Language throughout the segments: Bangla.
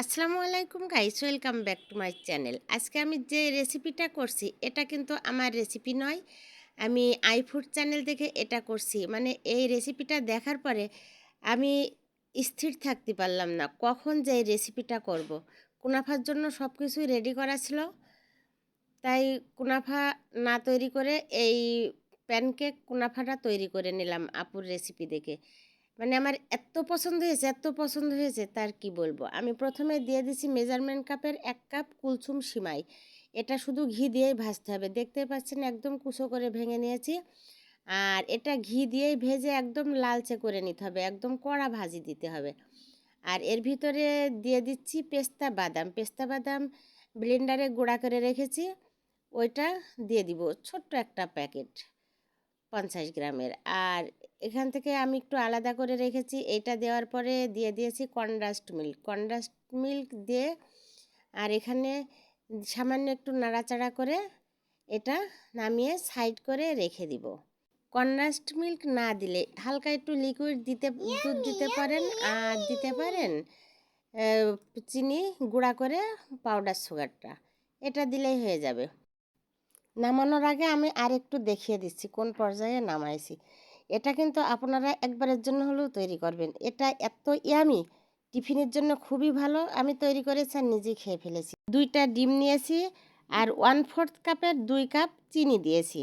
আসসালামু আলাইকুম guys welcome back to my channel আজকে আমি যে রেসিপিটা করছি, এটা কিন্তু আমার রেসিপি নয়। আমি আইফুড চ্যানেল থেকে এটা করছি। মানে এই রেসিপিটা দেখার পরে আমি স্থির থাকতে পারলাম না, কখন যে রেসিপিটা করব। কুনাফার জন্য সব কিছুই রেডি করা ছিল। তাই কুনাফা না তৈরি করে এই প্যানকেক কুনাফাটা তৈরি করে নিলাম আপুর রেসিপি দেখে। মানে আমার এত পছন্দ হয়েছে, এত পছন্দ হয়েছে, তার কি বলব? আমি প্রথমে দিয়ে দিছি মেজারমেন্ট কাপের এক কাপ কুলছুম সিমাই। এটা শুধু ঘি দিয়েই ভাজতে হবে। দেখতে পাচ্ছেন একদম কুচো করে ভেঙে নিয়েছি। আর এটা ঘি দিয়েই ভেজে একদম লালচে করে নিতে হবে। একদম কড়া ভাজি দিতে হবে। আর এর ভিতরে দিয়ে দিচ্ছি পেস্তা বাদাম। পেস্তা বাদাম ব্লেন্ডারে গুঁড়া করে রেখেছি। ওইটা দিয়ে দিব ছোট্ট একটা প্যাকেট, পঞ্চাশ গ্রামের। আর এখান থেকে আমি একটু আলাদা করে রেখেছি। এটা দেওয়ার পরে দিয়ে দিয়েছি কনডাস্ট মিল্ক। কনডাস্ট মিল্ক দিয়ে আর এখানে সামান্য একটু নাড়াচাড়া করে এটা নামিয়ে সাইড করে রেখে দিব। কনডাস্ট মিল্ক না দিলে হালকা একটু লিকুইড দিতে, দুধ দিতে পারেন, আর দিতে পারেন চিনি গুঁড়া করে পাউডার সুগারটা এটা দিলেই হয়ে যাবে। নামানোর আগে আমি আর একটু দেখিয়ে দিচ্ছি কোন পর্যায়ে নামাইছি। এটা কিন্তু আপনারা একবারের জন্য হলেও তৈরি করবেন। এটা এত ইয়ামি, টিফিনের জন্য খুবই ভালো। আমি তৈরি করেছি আর নিজেই খেয়ে ফেলেছি। দুইটা ডিম নিয়েছি আর ওয়ান ফোর্থ কাপের দুই কাপ চিনি দিয়েছি।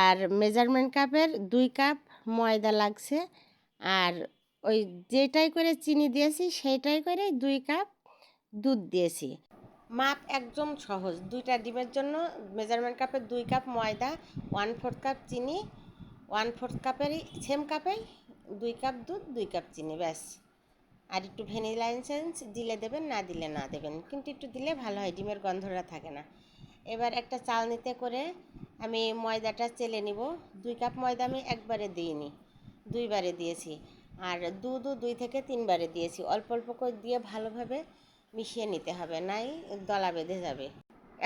আর মেজারমেন্ট কাপের দুই কাপ ময়দা লাগছে। আর ওই যেটাই করে চিনি দিয়েছি, সেইটাই করে দুই কাপ দুধ দিয়েছি। মাপ একদম সহজ। দুইটা ডিমের জন্য মেজারমেন্ট কাপের দুই কাপ ময়দা ওয়ান ফোর্থ কাপ চিনি ওয়ান ফোর্থ কাপেরই, সেম কাপেই দুই কাপ দুধ, দুই কাপ চিনি, ব্যাস। আর একটু ভ্যানিলা এসেন্স দিলে দেবেন, না দিলে না দেবেন। কিন্তু একটু দিলে ভালো হয়, ডিমের গন্ধটা থাকে না। এবার একটা চালনিতে করে আমি ময়দাটা চেলে নিব। দুই কাপ ময়দা আমি একবারে দিইনি, দুইবারে দিয়েছি। আর দুধও দুই থেকে তিনবারে দিয়েছি। অল্প অল্প করে দিয়ে ভালোভাবে মিশিয়ে নিতে হবে, নাই দলা বেঁধে যাবে।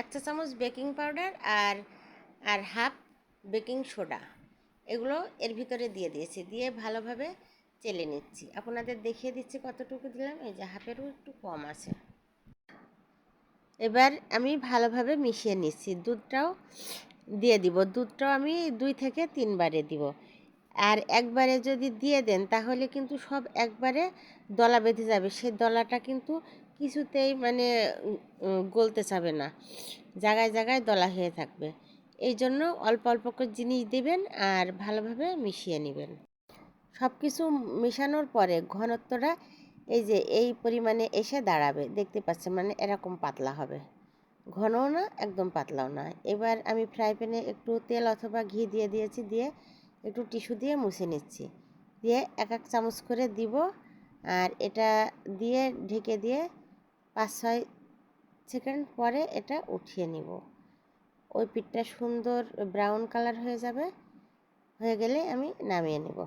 এক চা চামচ বেকিং পাউডার আর আর হাফ বেকিং সোডা। এগুলো এর ভিতরে দিয়ে দিয়েছি, দিয়ে ভালোভাবে চেলে নিচ্ছি। আপনাদের দেখিয়ে দিচ্ছি কতটুকু দিলাম, এই যে হাফেরও একটু কম আছে। এবার আমি ভালোভাবে মিশিয়ে নিচ্ছি, দুধটাও দিয়ে দিব, দুধটাও আমি দুই থেকে তিনবারে দিব। আর একবারে যদি দিয়ে দেন, তাহলে কিন্তু সব একবারে দলা বেঁধে যাবে সেই দলাটা কিন্তু কিছুতেই মানে গলতে চাবে না, জায়গায় জায়গায় দলা হয়ে থাকবে। এই জন্য অল্প অল্প করে জিনিস দেবেন আর ভালোভাবে মিশিয়ে নেবেন। সব কিছু মেশানোর পরে ঘনত্বটা এই যে এই পরিমাণে এসে দাঁড়াবে। দেখতে পাচ্ছেন মানে এরকম পাতলা হবে। ঘনও না, একদম পাতলাও না। এবার আমি ফ্রাই প্যানে একটু তেল অথবা ঘি দিয়ে দিয়েছি, দিয়ে একটু টিস্যু দিয়ে মুছে নিচ্ছি। দিয়ে এক এক চামচ করে দিব আর এটা দিয়ে ঢেকে দিয়ে পাঁচ, ছয় সেকেন্ড পরে এটা উঠিয়ে নিব। ওই পিঠটা সুন্দর ব্রাউন কালার হয়ে যাবে। হয়ে গেলে আমি নামিয়ে নেব।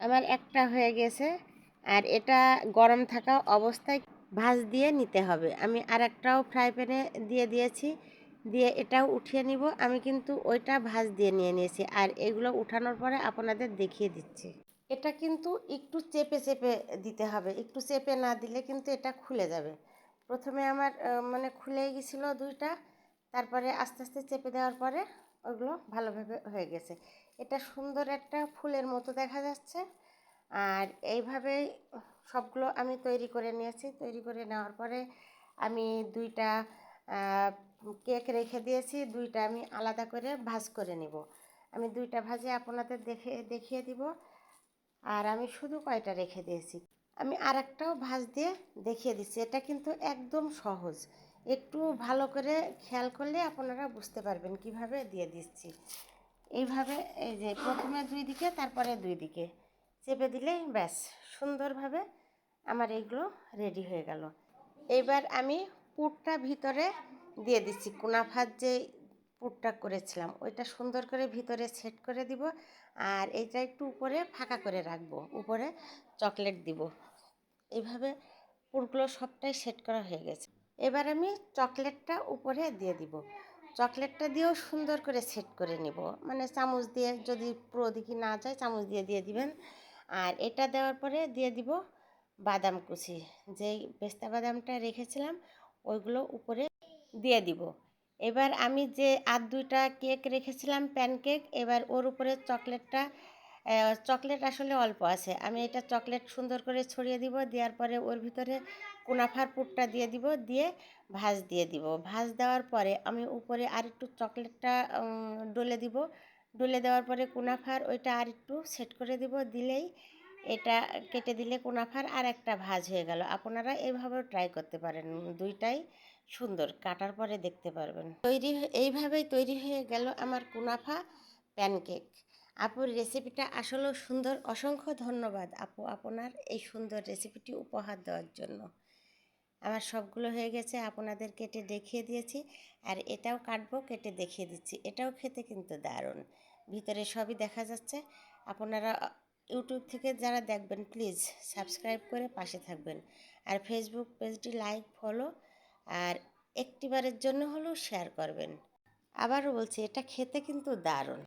আমার একটা হয়ে গেছে। আর এটা গরম থাকা অবস্থায় ভাজ দিয়ে নিতে হবে। আমি আর একটাও ফ্রাই প্যানে দিয়ে দিয়েছি। দিয়ে এটাও উঠিয়ে নিব। আমি কিন্তু ওইটা ভাজ দিয়ে নিয়ে নিয়েছি। আর এগুলো উঠানোর পরে আপনাদের দেখিয়ে দিচ্ছি। এটা কিন্তু একটু চেপে চেপে দিতে হবে। একটু চেপে না দিলে কিন্তু এটা খুলে যাবে। প্রথমে আমার মানে খুলে গেছিল দুইটা। তারপরে আস্তে আস্তে চেপে দেওয়ার পরে ওইগুলো ভালোভাবে হয়ে গেছে। এটা সুন্দর একটা ফুলের মতো দেখা যাচ্ছে। আর এইভাবেই সবগুলো আমি তৈরি করে নিয়েছি। তৈরি করে নেওয়ার পরে আমি দুইটা কেক রেখে দিয়েছি। দুইটা আমি আলাদা করে ভাজ করে নিব। আমি দুইটা ভাজে আপনাদের দেখে, দেখিয়ে দিব। আর আমি শুধু কয়টা রেখে দিয়েছি। আমি আর একটাও ভাজ দিয়ে দেখিয়ে দিচ্ছি। এটা কিন্তু একদম সহজ। একটু ভালো করে খেয়াল করলে আপনারা বুঝতে পারবেন কীভাবে দিয়ে দিচ্ছি। এইভাবে এই যে প্রথমে দুই দিকে, তারপরে দুই দিকে চেপে দিলে ব্যাস, সুন্দরভাবে আমার এইগুলো রেডি হয়ে গেল। এবার আমি পুরটা ভিতরে দিয়ে দিচ্ছি, কুনাফার যে পুরটা করেছিলাম, ওইটা সুন্দর করে ভিতরে সেট করে দিব আর এইটা একটু উপরে ফাঁকা করে রাখব, উপরে চকলেট দিব। এইভাবে পুরগুলো সবটাই সেট করা হয়ে গেছে। এবার আমি চকলেটটা উপরে দিয়ে দিব। চকলেটটা দিয়েও সুন্দর করে সেট করে নিব। মানে চামচ দিয়ে যদি পুরো দিকে না যায়, চামচ দিয়ে দিয়ে দিবেন। আর এটা দেওয়ার পরে দিয়ে দিব বাদাম কুচি। যেই পেস্তা বাদামটা রেখেছিলাম, ওইগুলো উপরে দিয়ে দিব। এবার আমি যে আর দুইটা কেক রেখেছিলাম, প্যানকেক, এবার ওর উপরে চকলেটটা চকলেট আসলে অল্প আছে। আমি এটা চকলেট সুন্দর করে ছড়িয়ে দিব, দেওয়ার পরে ওর ভিতরে কুনাফার পুরটা দিয়ে দিব, দিয়ে ভাজ দিয়ে দিব। ভাজ দেওয়ার পরে আমি উপরে আর একটু চকলেটটা ডলে দিব। ডলে দেওয়ার পরে কুনাফার ওইটা আর একটু সেট করে দিব, দিলেই এটা কেটে দিলে কুনাফার আর একটা ভাজ হয়ে গেল। আপনারা এইভাবেও ট্রাই করতে পারেন, দুইটাই সুন্দর, কাটার পরে দেখতে পারবেন। তৈরি, এইভাবেই তৈরি হয়ে গেল আমার কুনাফা প্যানকেক। আপুর রেসিপিটা আসলেও সুন্দর। অসংখ্য ধন্যবাদ আপু আপনার এই সুন্দর রেসিপিটি উপহার দেওয়ার জন্য। আমার সবগুলো হয়ে গেছে, আপনাদের কেটে দেখিয়ে দিয়েছি। আর এটাও কাটবো, কেটে দেখিয়ে দিচ্ছি। এটাও খেতে কিন্তু দারুণ। ভিতরে সবই দেখা যাচ্ছে। আপনারা ইউটিউব থেকে যারা দেখবেন প্লিজ সাবস্ক্রাইব করে পাশে থাকবেন। আর ফেসবুক পেজটি লাইক ফলো আর একটিবারের জন্য হলেও শেয়ার করবেন। আবারও বলছি, এটা খেতে কিন্তু দারুণ।